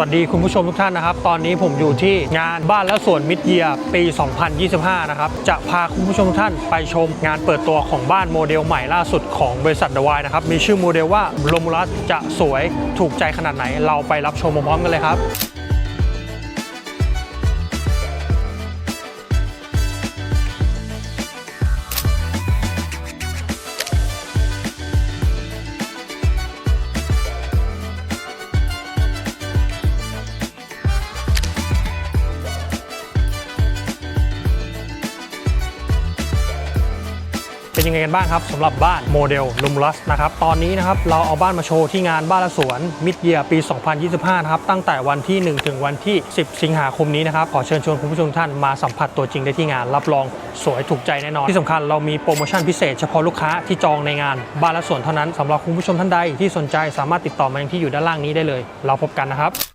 วัสดีคุณผู้ชมทุกท่านนะครับ ตอนนี้ผมอยู่ที่งานบ้านและสวนมิตรเยียร์ปี 2025 นะครับ จะพาคุณผู้ชมทุกท่านไปชมงานเปิดตัวของบ้านโมเดลใหม่ล่าสุดของบริษัทเดวายนะครับ มีชื่อโมเดลว่าโรมูลัสจะสวยถูกใจขนาดไหน เราไปรับชมพร้อมกันเลยครับ เป็นยังไงกันบ้างครับสำหรับบ้านโมเดลลุมลัสนะครับตอนนี้นะครับเราเอาบ้านมาโชว์ที่งานบ้านและสวนมิดเยียปี 2025 นะครับตั้งแต่วันที่ 1 ถึงวันที่ 10 สิงหาคมนี้นะครับขอเชิญชวนคุณผู้ชมท่านมาสัมผัสตัวจริงได้ที่งาน รับรองสวยถูกใจแน่นอน ที่สำคัญเรามีโปรโมชั่นพิเศษเฉพาะลูกค้าที่จองในงานบ้านและสวนเท่านั้นสำหรับคุณผู้ชมท่านใดที่สนใจสามารถติดต่อมายังที่อยู่ด้านล่างนี้ได้เลย เราพบกันนะครับ